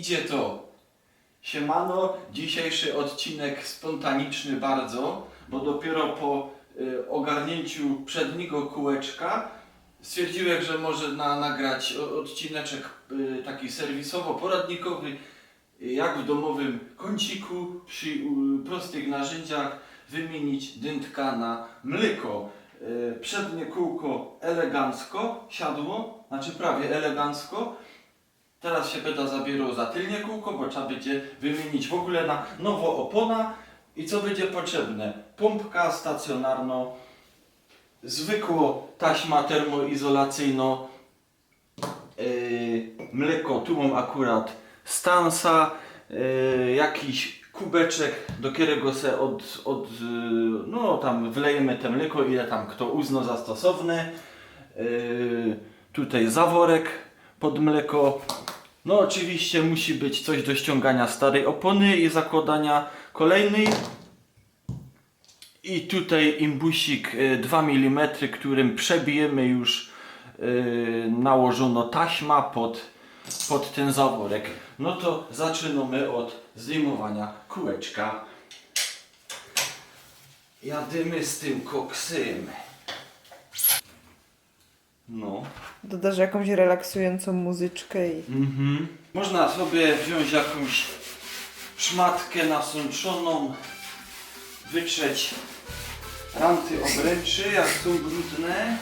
idzie to. Siemano, dzisiejszy odcinek spontaniczny bardzo, bo dopiero po y, ogarnięciu przedniego kółeczka stwierdziłem, że może na, nagrać odcineczek y, taki serwisowo-poradnikowy, jak w domowym kąciku przy y, prostych narzędziach wymienić dętka na mleko. Y, Przednie kółko elegancko siadło, znaczy prawie elegancko. Teraz się będę zabierał za tylnie kółko, bo trzeba będzie wymienić w ogóle na nowo opona. I co będzie potrzebne? Pompka stacjonarno, zwykło taśma termoizolacyjno, yy, mleko, tu mam akurat stansa, yy, jakiś kubeczek, do którego se od, od yy, no tam wlejemy te mleko, ile tam kto uzna za stosowne. Yy, tutaj zaworek pod mleko. No oczywiście musi być coś do ściągania starej opony i zakładania kolejnej. I tutaj imbusik y, 2 mm, którym przebijemy już y, nałożono taśma pod, pod ten zaworek. No to zaczynamy od zdejmowania kółeczka. Jadymy z tym koksem. No. Dodasz jakąś relaksującą muzyczkę i... Mhm. Można sobie wziąć jakąś szmatkę nasączoną, wytrzeć ranty obręczy, jak są brudne.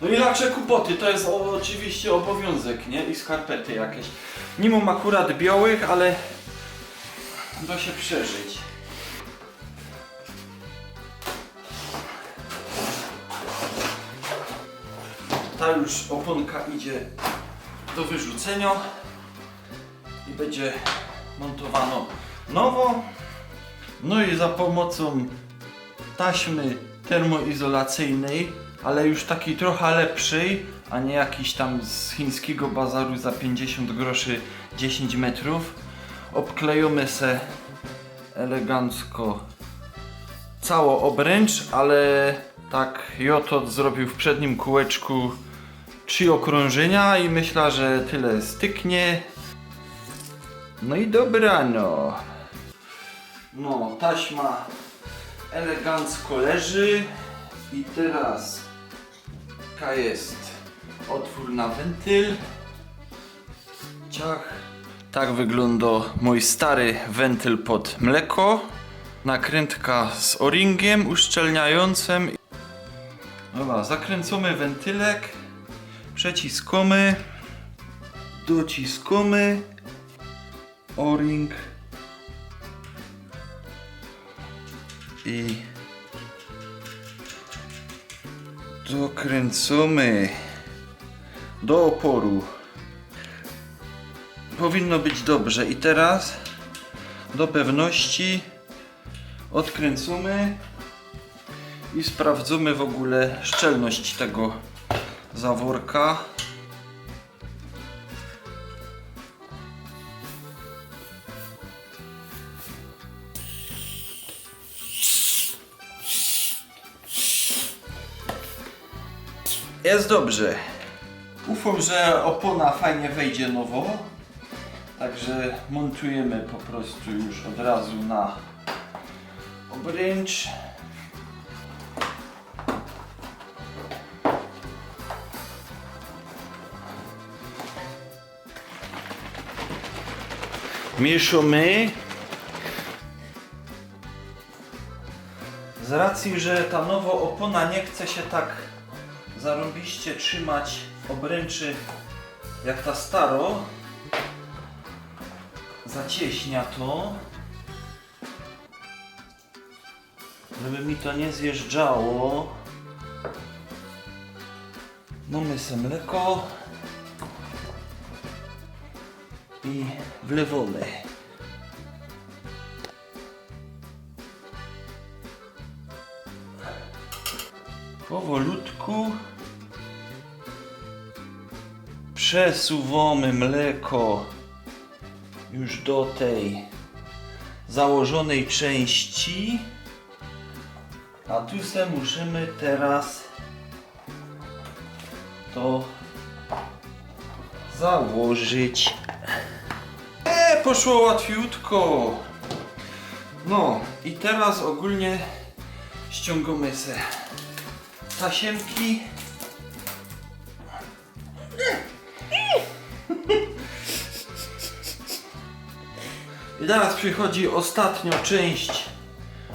No i raczej kupoty, to jest o, oczywiście obowiązek, nie? I skarpety jakieś. Nie mam akurat białych, ale da się przeżyć. Ta już oponka idzie do wyrzucenia i będzie montowano nowo. No i za pomocą taśmy termoizolacyjnej, ale już takiej trochę lepszej, a nie jakiś tam z chińskiego bazaru za 50 groszy 10 metrów, obklejamy se elegancko cało obręcz, ale tak Jotot zrobił w przednim kółeczku trzy okrążenia i myślę, że tyle styknie. No i dobrano. No, taśma elegancko leży i teraz ka jest otwór na wentyl. Ciach. Tak wygląda mój stary wentyl pod mleko. Nakrętka z o-ringiem uszczelniającym. Dobra, zakręcamy wentylek. Przeciskamy. Dociskamy. O-ring. I dokręcamy do oporu. Powinno być dobrze. I teraz do pewności odkręcamy i sprawdzamy w ogóle szczelność tego zaworka. Jest dobrze. Ufam, że opona fajnie wejdzie nowo. Także montujemy po prostu już od razu na obręcz. Mieszamy. Z racji, że ta nowa opona nie chce się tak zarąbiście trzymać obręczy jak ta staro, zacieśnia to, żeby mi to nie zjeżdżało. Mamy se mleko i wlewamy. Powolutku przesuwamy mleko już do tej założonej części. A tu se musimy teraz to założyć. Poszło łatwiutko. No i teraz ogólnie ściągamy se tasiemki. I teraz przychodzi ostatnia część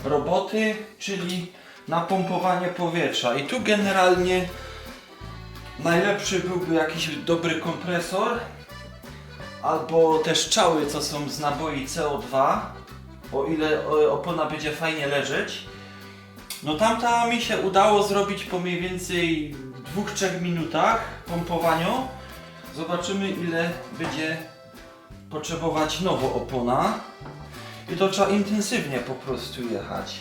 roboty, czyli napompowanie powietrza. I tu generalnie najlepszy byłby jakiś dobry kompresor, albo te strzały, co są z naboi CO2, o ile opona będzie fajnie leżeć. No tamta mi się udało zrobić po mniej więcej 2-3 minutach pompowania. Zobaczymy ile będzie potrzebować nowo opona. I to trzeba intensywnie po prostu jechać.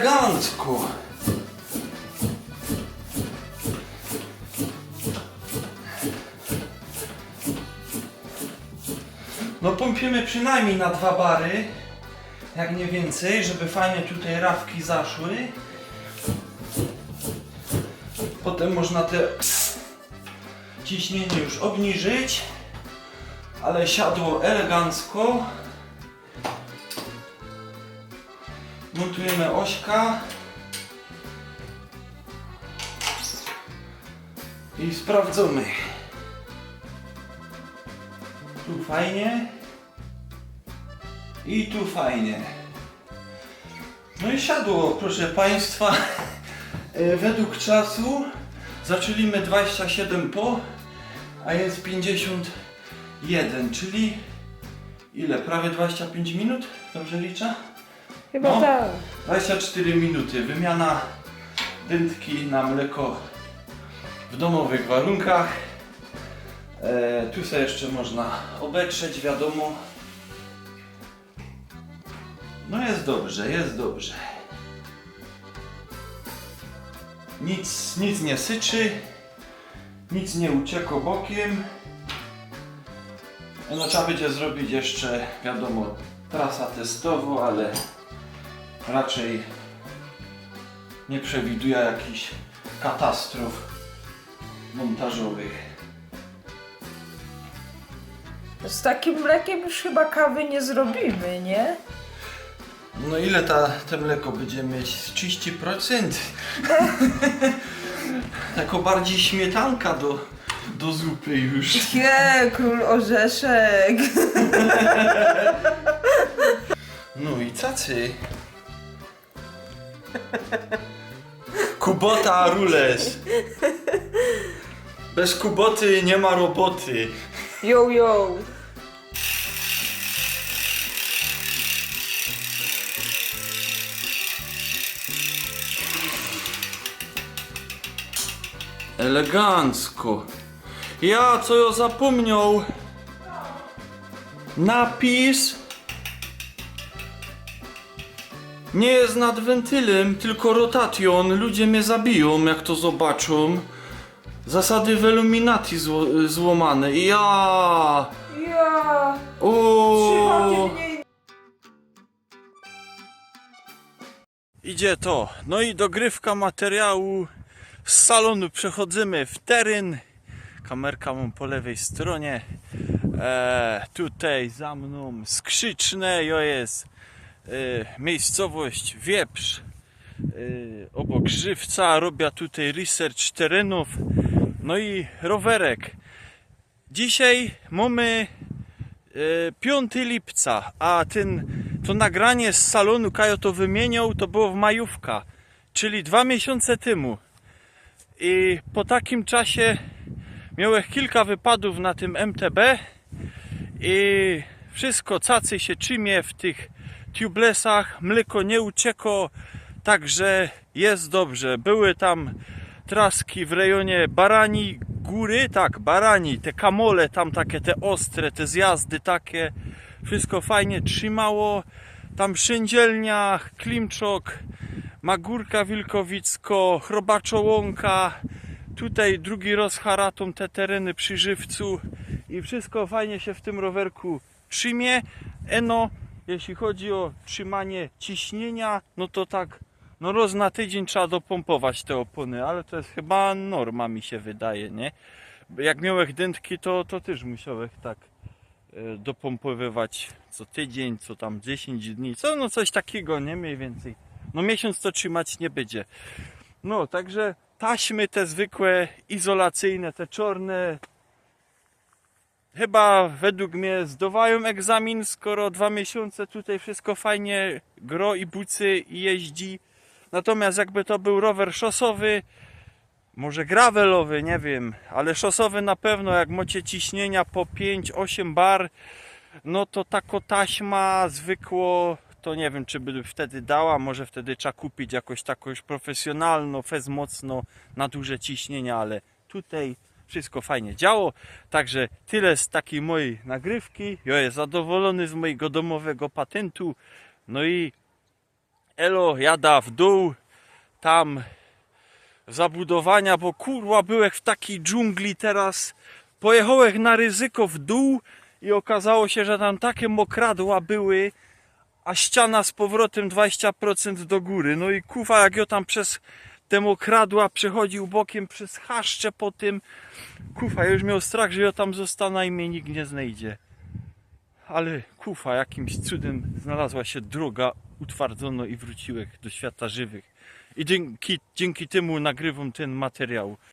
Elegancko. No pompiemy przynajmniej na dwa bary, jak nie więcej, żeby fajnie tutaj rawki zaszły. Potem można te ciśnienie już obniżyć, ale siadło elegancko. Montujemy ośka. I sprawdzamy. Tu fajnie. I tu fajnie. No i siadło, proszę Państwa. E, Według czasu zaczęliśmy 27 po, a jest 51, czyli ile? Prawie 25 minut? Dobrze liczę? Chyba No. tak. 24 minuty. Wymiana dętki na mleko w domowych warunkach. E, tu sobie jeszcze można obetrzeć, wiadomo. No jest dobrze, jest dobrze. Nic, nic nie syczy, nic nie uciekło bokiem. No trzeba będzie zrobić jeszcze, wiadomo, trasa testowo, ale raczej nie przewiduje jakichś katastrof montażowych. Z takim mlekiem już chyba kawy nie zrobimy, nie? No ile ta, te mleko będzie mieć? Z 30%? jako bardziej śmietanka do, do zupy już. Nie, król orzeszek. No i cacy. Kubota rules. Bez kuboty nie ma roboty. Yo, yo. Elegancko. Ja co ja zapomniał? Napis nie jest nad wentylem, tylko rotation. Ludzie mnie zabiją, jak to zobaczą. Zasady w Illuminati zło, złamane. Ja! Ja. O! Idzie to. No i dogrywka materiału. Z salonu przechodzimy w teren. Kamerka mam po lewej stronie. E, tutaj za mną skrzyczne. Jo jest miejscowość Wieprz. E, obok Żywca. Robię tutaj research terenów. No i rowerek. Dzisiaj mamy e, 5 lipca, a ten, to nagranie z salonu Kajo to wymieniał, to było w majówka, czyli dwa miesiące temu. I po takim czasie miałem kilka wypadów na tym MTB i wszystko cacy się czymie w tych tubelessach, mleko nie uciekło, także jest dobrze. Były tam traski w rejonie Barani Góry, tak, Barani, te kamole tam takie, te ostre, te zjazdy takie, wszystko fajnie trzymało. Tam Szyndzielnia, Klimczok, Magórka Wilkowicko, Chrobaczołąka, Tutaj drugi raz haratą te tereny przy żywcu i wszystko fajnie się w tym rowerku trzymie. Eno, jeśli chodzi o trzymanie ciśnienia, no to tak, no roz na tydzień trzeba dopompować te opony, ale to jest chyba norma mi się wydaje, nie? Jak miałeś dętki, to, to też musiałeś tak e, dopompowywać co tydzień, co tam 10 dni, co no coś takiego, nie mniej więcej. No miesiąc to trzymać nie będzie. No, także taśmy te zwykłe, izolacyjne, te czarne, chyba według mnie zdowają egzamin, skoro dwa miesiące tutaj wszystko fajnie gro i bucy i jeździ. Natomiast jakby to był rower szosowy, może gravelowy, nie wiem, ale szosowy na pewno, jak macie ciśnienia po 5-8 bar, no to tako taśma zwykło, to nie wiem, czy by wtedy dała, może wtedy trzeba kupić jakoś taką profesjonalną, fez mocno, na duże ciśnienia, ale tutaj wszystko fajnie działo. Także tyle z takiej mojej nagrywki. Ja jestem zadowolony z mojego domowego patentu. No i elo, jada w dół, tam zabudowania, bo kurwa byłeś w takiej dżungli teraz. Pojechałeś na ryzyko w dół i okazało się, że tam takie mokradła były, a ściana z powrotem 20% do góry. No i kuwa, jak ja tam przez te mokradła przechodził bokiem przez chaszcze po tym, kufa, ja już miał strach, że ja tam zostanę i mnie nikt nie znajdzie. Ale kufa, jakimś cudem znalazła się droga, utwardzono i wróciłeś do świata żywych. I dzięki, dzięki temu nagrywam ten materiał.